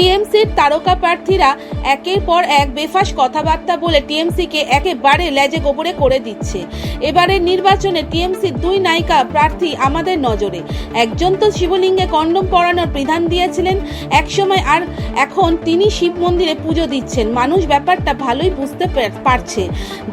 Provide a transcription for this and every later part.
টিএমসির তারকা প্রার্থীরা একের পর এক বেফাস কথাবার্তা বলে টিএমসিকে একেবারে লেজে গোবরে করে দিচ্ছে। এবারের নির্বাচনে টিএমসির দুই নায়িকা প্রার্থী আমাদের নজরে। একজন তো শিবলিঙ্গে কন্ডম পরানোর বিধান দিয়েছিলেন, একসময় আর এখন তিনি শিব মন্দিরে পুজো দিচ্ছেন। মানুষ ব্যাপারটা ভালোই বুঝতে পারছে।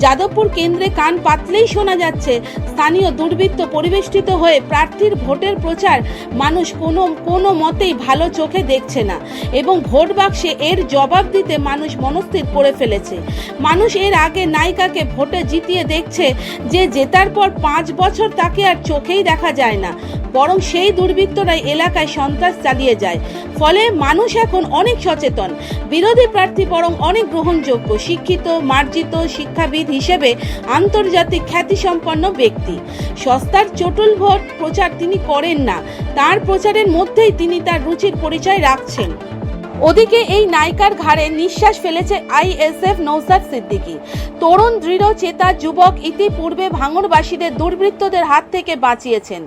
যাদবপুর কেন্দ্রে কান পাতলেই শোনা যাচ্ছে, স্থানীয় দুর্বৃত্ত পরিবেষ্টিত হয়ে প্রার্থীর ভোটের প্রচার মানুষ কোনো কোনো মতেই ভালো চোখে দেখছে না। এবং ভোট বাক্সে এর জবাব দিতে মানুষ মনস্থির করে ফেলেছে। মানুষ এর আগে নায়িকাকে ভোটে জিতিয়ে দেখছে যে জেতার পর পাঁচ বছর তাকে আর চোখেই দেখা যায় না। বরং সেই দুর্বৃত্তরাই এলাকায় সন্ত্রাস চালিয়ে যায়। ফলে মানুষ এখন অনেক সচেতন। বিরোধী প্রার্থী বরং অনেক গ্রহণযোগ্য, শিক্ষিত, মার্জিত, শিক্ষাবিদ হিসেবে আন্তর্জাতিক খ্যাতিসম্পন্ন ব্যক্তি। সস্তার চটুল ভোট প্রচার তিনি করেন না। তার প্রচারের মধ্যেই তিনি তার রুচির পরিচয় রাখছেন। ওদিকে এই নায়িকার ঘাড়ে নিঃশ্বাস ফেলেছে আইএসএফ নৌসাদ সিদ্দিকি। তরুণ দৃঢ় চেতা যুবক ইতিপূর্বে ভাঙরবাসীদের দুর্বৃত্তদের হাত থেকে বাঁচিয়েছেন।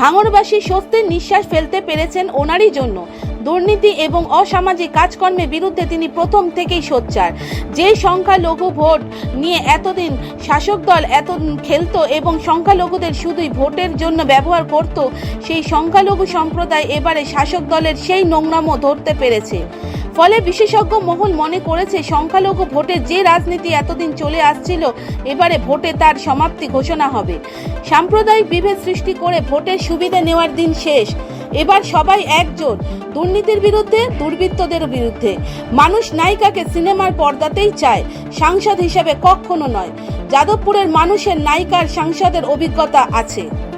ভাঙরবাসী স্বস্তির নিঃশ্বাস ফেলতে পেরেছেন ওনারই জন্য। দুর্নীতি এবং অসামাজিক কাজকর্মের বিরুদ্ধে তিনি প্রথম থেকেই সোচ্চার। যে সংখ্যালঘু ভোট নিয়ে এতদিন শাসক দল এত খেলতো এবং সংখ্যালঘুদের শুধুই ভোটের জন্য ব্যবহার করত, সেই সংখ্যালঘু সম্প্রদায় এবারে শাসক দলের সেই নোংরামও ধরতে পেরেছে। ফলে বিশেষজ্ঞ মহল মনে করেছে, সংখ্যালঘু ভোটে যে রাজনীতি এতদিন চলে আসছিল, এবারে ভোটে তার সমাপ্তি ঘোষণা হবে। সাম্প্রদায়িক বিভেদ সৃষ্টি করে ভোটের সুবিধা নেওয়ার দিন শেষ। এবার সবাই একজোট। দুর্নীতির বিরুদ্ধে, দুর্বৃত্তদের বিরুদ্ধে। মানুষ নায়িকাকে সিনেমার পর্দাতেই চায়। সাংসদ হিসেবে কখনো নয়। যাদবপুরের মানুষের নায়িকার সাংসদের অভিজ্ঞতা আছে।